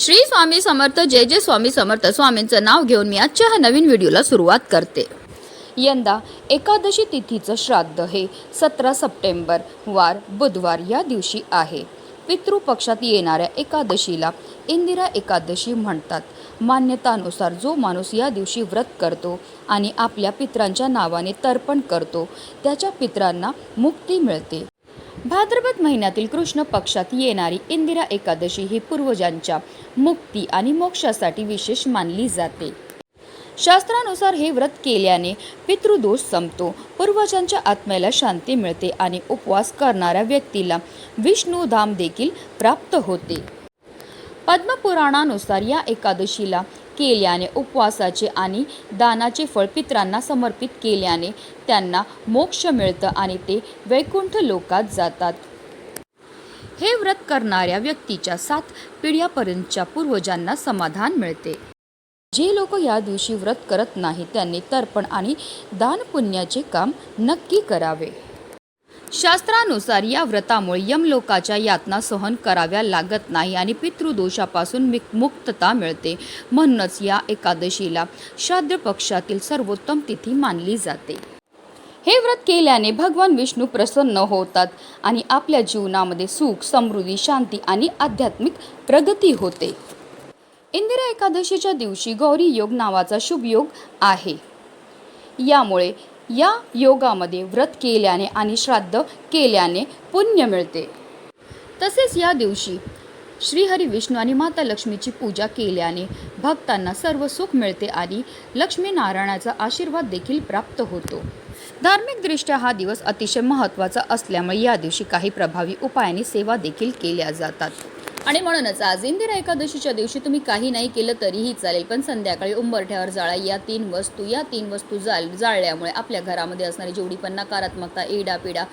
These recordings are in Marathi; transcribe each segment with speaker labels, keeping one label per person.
Speaker 1: श्री स्वामी समर्थ जय जय स्वामी समर्थ. स्वामींचं नाव घेऊन मी आजच्या ह्या नवीन व्हिडिओला सुरुवात करते. यंदा एकादशी तिथीचं श्राद्ध हे सतरा सप्टेंबर वार बुधवार या दिवशी आहे. पितृपक्षात येणाऱ्या एकादशीला इंदिरा एकादशी म्हणतात. मान्यतानुसार जो माणूस या दिवशी व्रत करतो आणि आपल्या पित्रांच्या नावाने तर्पण करतो त्याच्या पित्रांना मुक्ती मिळते. भाद्रपद महिन्यातील कृष्ण पक्षात येणारी इंदिरा एकादशी ही पूर्वजांच्या मुक्ती आणि मोक्षासाठी विशेष मानली जाते. शास्त्रानुसार हे व्रत केल्याने पितृदोष संपतो. पूर्वजांच्या आत्म्याला शांती मिळते आणि उपवास करणाऱ्या व्यक्तीला विष्णुधाम देखील प्राप्त होते. पद्मपुराणानुसार या एकादशीला केल्याने उपवासाचे आणि दानाचे फळ पित्रांना समर्पित केल्याने त्यांना मोक्ष मिळतं आणि ते वैकुंठ लोकात जातात. हे व्रत करणाऱ्या व्यक्तीच्या सात पिढ्यापर्यंतच्या पूर्वजांना समाधान मिळते. जे लोक या दिवशी व्रत करत नाही त्यांनी तर्पण आणि दानपुण्याचे काम नक्की करावे. शास्त्रानुसार या व्रतामुळे यमलोकाच्या यातना सहन कराव्या लागत नाही आणि पितृदोषापासून मुक्तता मिळते म्हणूनच या एकादशीला श्राद्ध पक्षातील सर्वोत्तम तिथी मानली जाते. हे व्रत केल्याने भगवान विष्णू प्रसन्न होतात आणि आपल्या जीवनामध्ये सुख समृद्धी शांती आणि आध्यात्मिक प्रगती होते. इंदिरा एकादशीच्या दिवशी गौरी योग नावाचा शुभ योग आहे. यामुळे या योगामध्ये व्रत केल्याने आणि श्राद्ध केल्याने पुण्य मिळते. तसेच या दिवशी श्रीहरी विष्णू आणि माता लक्ष्मीची पूजा केल्याने भक्तांना सर्व सुख मिळते आणि लक्ष्मीनारायणाचा आशीर्वाद देखील प्राप्त होतो. धार्मिकदृष्ट्या हा दिवस अतिशय महत्त्वाचा असल्यामुळे या दिवशी काही प्रभावी उपायाने सेवा देखील केल्या जातात. आणि म्हणूनच आज इंदिरा एकादशीच्या दिवशी तुम्ही काही नाही केलं तरीही चालेल पण संध्याकाळी उंबरठ्यावर जाळा या तीन वस्तू या तीन वस्तू जाळ जाळल्यामुळे आपल्या घरामध्ये असणारी जेवढी पण नकारात्मकता एडापिडा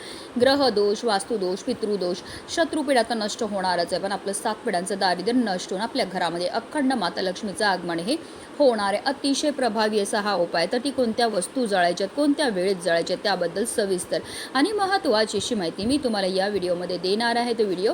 Speaker 1: ग्रहदोष वास्तुदोष पितृदोष शत्रुपिडा तर नष्ट होणारच आहे पण आपलं सात पिढ्यांचं दारिद्र्य नष्ट होऊन आपल्या घरामध्ये अखंड माता लक्ष्मीचं आगमन हे होणार आहे. अतिशय प्रभावी असा हा उपाय तर ती कोणत्या वस्तू जाळायच्यात कोणत्या वेळेत जळायच्यात त्याबद्दल सविस्तर आणि महत्त्वाची अशी माहिती मी तुम्हाला या व्हिडिओमध्ये देणार आहे. तो व्हिडिओ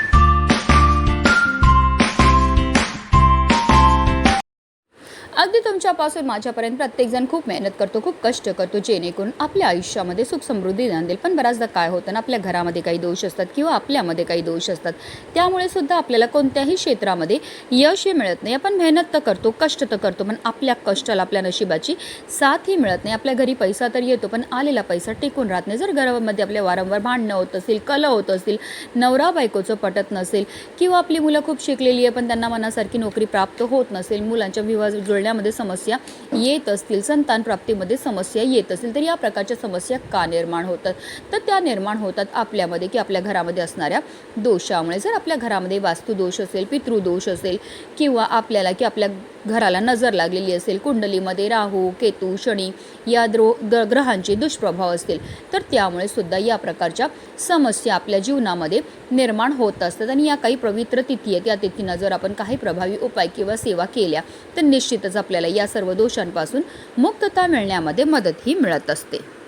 Speaker 1: तुमच्यापासून माझ्यापर्यंत प्रत्येकजण खूप मेहनत करतो खूप कष्ट करतो जेणेकरून आपल्या आयुष्यामध्ये सुख समृद्धी आणेल पण बऱ्याचदा काय होतं ना आपल्या घरामध्ये काही दोष असतात किंवा आपल्यामध्ये काही दोष असतात. त्यामुळे सुद्धा आपल्याला कोणत्याही क्षेत्रामध्ये यश हे मिळत नाही. आपण मेहनत तर करतो कष्ट तर करतो पण आपल्या कष्टाला आपल्या नशिबाची साथही मिळत नाही. आपल्या घरी पैसा तर येतो पण आलेला पैसा टिकून राहत नाही. जर घरामध्ये आपल्या वारंवार भांडणं होत असेल कल होत असतील नवरा बायकोचं पटत नसेल किंवा आपली मुलं खूप शिकलेली आहे पण त्यांना मनासारखी नोकरी प्राप्त होत नसेल मुलांच्या विवाह जुळण्यामध्ये समस्या येत असतील संतान प्राप्तीमध्ये समस्या येत असतील तर या प्रकारच्या समस्या का निर्माण होतात? तर त्या निर्माण होतात आपल्यामध्ये की आपल्या घरामध्ये असणाऱ्या दोषामुळे. जर आपल्या घरामध्ये वास्तुदोष असेल पितृदोष असेल किंवा आपल्याला की आपल्या घराला नजर लागलेली असेल. कुंडलीमध्ये राहू केतू शनी या द्रो ग ग्रहांचे दुष्प्रभाव असतील. तर त्यामुळे सुद्धा या प्रकारच्या समस्या आपल्या जीवनामध्ये निर्माण होत असतात. आणि या काही पवित्र तिथी आहेत. या तिथीनं जर आपण काही प्रभावी उपाय किंवा सेवा केल्या तर निश्चितच आपल्याला या सर्व दोषांपासून मुक्तता मिळण्यामध्ये मदतही मिळत असते.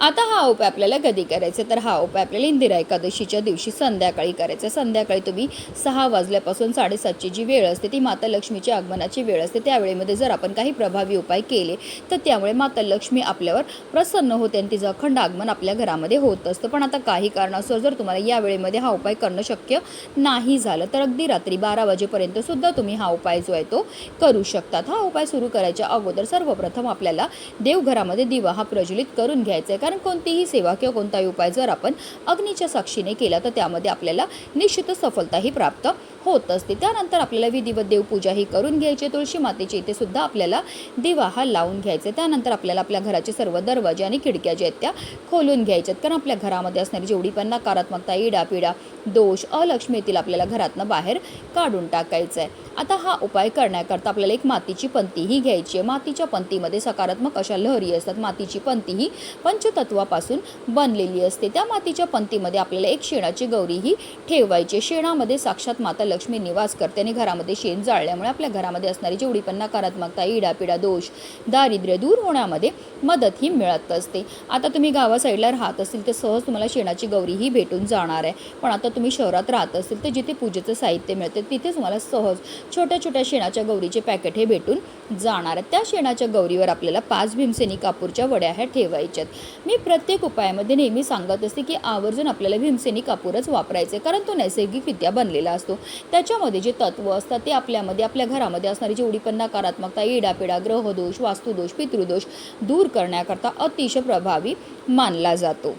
Speaker 1: आता हा उपाय आपल्याला कधी करायचा? तर हा उपाय आपल्याला इंदिरा एकादशीच्या दिवशी संध्याकाळी करायचा. संध्याकाळी तुम्ही सहा वाजल्यापासून साडेसातची जी वेळ असते ती माता लक्ष्मीची आगमनाची वेळ असते. त्या वेळेमध्ये जर आपण काही प्रभावी उपाय केले तर त्यामुळे माता लक्ष्मी आपल्यावर प्रसन्न होते आणि तिचं अखंड आगमन आपल्या घरामध्ये होत असतं. पण आता काही कारणास्तव जर तुम्हाला या वेळेमध्ये हा उपाय करणं शक्य नाही झालं तर अगदी रात्री बारा वाजेपर्यंत सुद्धा तुम्ही हा उपाय जो आहे तो करू शकतात. हा उपाय सुरू करायच्या अगोदर सर्वप्रथम आपल्याला देवघरामध्ये दिवा हा प्रज्वलित करून घ्यायचा आहे. कारण कोणतीही सेवा किंवा कोणताही उपाय जर आपण अग्नीच्या साक्षीने केला तर त्यामध्ये आपल्याला निश्चित सफलताही प्राप्त होत असते. त्यानंतर आपल्याला विधिवत देवपूजाही करून घ्यायची. तुळशी मातेची इथे सुद्धा आपल्याला दिवा हा लावून घ्यायचा. त्यानंतर आपल्याला आपल्या घराचे सर्व दरवाजे आणि खिडक्या ज्या आहेत त्या खोलून घ्यायच्यात. कारण आपल्या घरामध्ये असणारी जेवढी पण नकारात्मकता इडापिडा दोष अलक्ष्मी येतील आपल्याला घरातनं बाहेर काढून टाकायचं आहे. आता हा उपाय करण्याकरता आपल्याला एक मातीची पंतीही घ्यायची आहे. मातीच्या पंतीमध्ये सकारात्मक अशा लहरी असतात. मातीची पंती ही पंचतत्व तत्वापासून बनलेली असते. त्या मातीच्या पंक्तीमध्ये आपल्याला एक शेणाची गौरी ही ठेवायची शेणामध्ये साक्षात माता लक्ष्मी निवास करते आणि घरामध्ये शेण जाळल्यामुळे आपल्या घरामध्ये असणारी जेवढी पण नकारात्मकता इडापिडा दोष दारिद्र्य दूर होण्यामध्ये मदत ही मिळत असते. आता तुम्ही गावा साईडला राहत असेल तर सहज तुम्हाला शेणाची गौरी ही भेटून जाणार आहे. पण आता तुम्ही शहरात राहत असेल तर जिथे पूजेचं साहित्य मिळते तिथे तुम्हाला सहज छोट्या छोट्या शेणाच्या गौरीचे पॅकेट हे भेटून जाणार आहे. त्या शेणाच्या गौरीवर आपल्याला पाच भीमसेनी कापूरच्या वड्या ह्या ठेवायच्यात. मी प्रत्येक उपायामध्ये नेहमी सांगत असते की आवर्जून आपल्याला भीमसेनी कापूरच वापरायचे कारण तो नैसर्गिकरित्या बनलेला असतो. त्याच्यामध्ये जे तत्व असतात ते आपल्यामध्ये आपल्या घरामध्ये असणारी जेवढी पण नकारात्मकता इडापिडा ग्रहदोष वास्तुदोष पितृदोष दूर करण्याकरता अतिशय प्रभावी मानला जातो.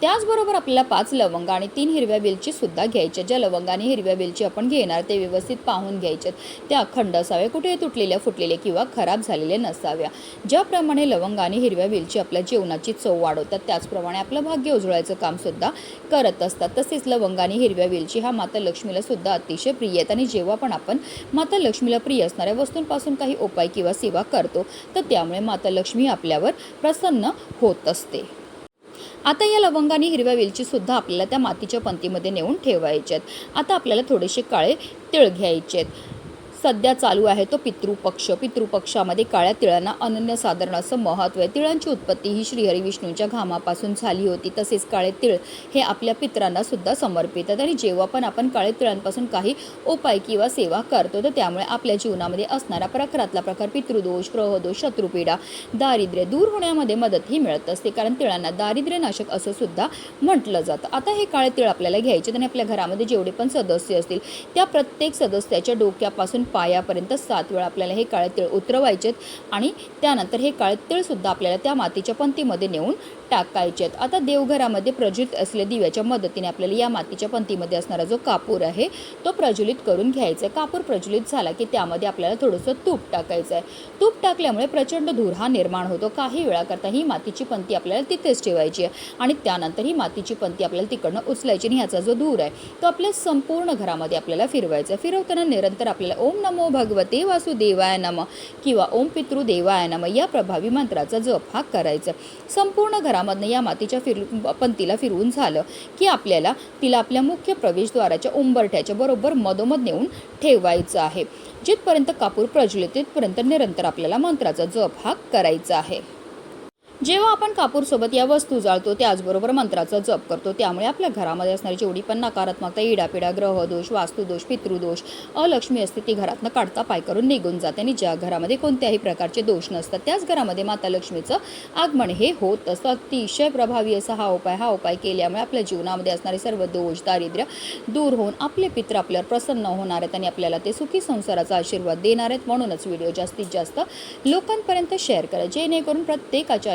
Speaker 1: त्याचबरोबर आपल्याला पाच लवंग आणि तीन हिरव्या वेलची सुद्धा घ्यायच्या ज्या लवंग आणि हिरव्या वेलची आपण घेणार ते व्यवस्थित पाहून घ्यायच्यात त्या अखंड असाव्या कुठे तुटलेल्या फुटलेल्या किंवा खराब झालेल्या नसाव्या. ज्याप्रमाणे लवंग आणि हिरव्या वेलची आपल्या जेवणाची चव वाढवतात त्याचप्रमाणे आपलं भाग्य उजळायचं कामसुद्धा करत असतात. तसेच लवंग आणि हिरव्या वेलची हा माता लक्ष्मीला सुद्धा अतिशय प्रिय आहेत. आणि जेव्हा पण आपण माता लक्ष्मीला प्रिय असणाऱ्या वस्तूंपासून काही उपाय किंवा सेवा करतो तर त्यामुळे माता लक्ष्मी आपल्यावर प्रसन्न होत असते. आता या लवंग आणि हिरव्या वेलचीसुद्धा आपल्याला त्या मातीच्या पंतीमध्ये नेऊन ठेवायच्यात आता आपल्याला थोडेसे काळे तिळ घ्यायचे आहेत. सध्या चालू आहे तो पितृपक्ष. पितृपक्षामध्ये काळ्या तिळांना अनन्यसाधारण असं महत्त्व आहे. तिळांची उत्पत्ती ही श्रीहरी विष्णूच्या घामापासून झाली होती. तसेच काळे तिळ हे आपल्या पित्रांना सुद्धा समर्पित आहेत. आणि जेव्हा पण आपण काळे तिळांपासून काही उपाय किंवा सेवा करतो तर त्यामुळे आपल्या जीवनामध्ये असणारा प्रकारातला प्रकार पितृदोष ग्रहदोष शत्रुपीडा दारिद्र्य दूर होण्यामध्ये मदतही मिळत असते. कारण तिळांना दारिद्र्यनाशक असं सुद्धा म्हटलं जातं. आता हे काळे तिळ आपल्याला घ्यायचे आणि आपल्या घरामध्ये जेवढे पण सदस्य असतील त्या प्रत्येक सदस्याच्या डोक्यापासून पायापर्यंत सात वेळा आपल्याला हे काळे तिळ उतरवायचेत आणि त्यानंतर हे काळे तिळसुद्धा आपल्याला त्या मातीच्या पंतीमध्ये नेऊन टाकायचे आहेत आता देवघरामध्ये प्रज्वलित असलेल्या दिव्याच्या मदतीने आपल्याला या मातीच्या पंतीमध्ये असणारा जो कापूर आहे तो प्रज्वलित करून घ्यायचा आहे कापूर प्रज्वलित झाला की त्यामध्ये आपल्याला थोडंसं तूप टाकायचं आहे तूप टाकल्यामुळे प्रचंड धूर हा निर्माण होतो. काही वेळाकरता ही मातीची पंती आपल्याला तिथेच ठेवायची आहे आणि त्यानंतर ही मातीची पंती आपल्याला तिकडनं उचलायची आणि ह्याचा जो धूर आहे तो आपल्या संपूर्ण घरामध्ये आपल्याला फिरवायचा आहे. फिरवताना निरंतर आपल्याला ओम नमो भगवते वासुदेवाय नम किंवा ओम पितृदेवाय नम या प्रभावी मंत्राचा जप हा करायचा. संपूर्ण घरामधनं या मातीच्या फिर पंतीला फिरवून झालं की आपल्याला तिला आपल्या मुख्य प्रवेशद्वाराच्या उंबरठ्याच्या बरोबर मधोमध नेऊन ठेवायचं आहे. जिथपर्यंत कापूर प्रज्वलित तिथपर्यंत निरंतर आपल्याला मंत्राचा जप हा करायचा आहे. जेव्हा आपण कापूरसोबत या वस्तू जाळतो त्याचबरोबर मंत्राचा जप करतो त्यामुळे आपल्या घरामध्ये असणारी जेवढी पण नकारात्मकता इडापिडा ग्रहदोष वास्तुदोष पितृदोष अलक्ष्मी असते ती घरातनं काढता पाय करून निघून जाते. आणि ज्या घरामध्ये कोणत्याही प्रकारचे दोष नसतात त्याच घरामध्ये माता लक्ष्मीचं आगमन हे होत असतं. अतिशय प्रभावी असा हा उपाय हा उपाय केल्यामुळे आपल्या जीवनामध्ये असणारे सर्व दोष दारिद्र्य दूर होऊन आपले पित्र आपल्यावर प्रसन्न होणार आहेत आणि आपल्याला ते सुखी संसाराचा आशीर्वाद देणार आहेत. म्हणूनच व्हिडिओ जास्तीत जास्त लोकांपर्यंत शेअर करा. जेणेकरून प्रत्येकाच्या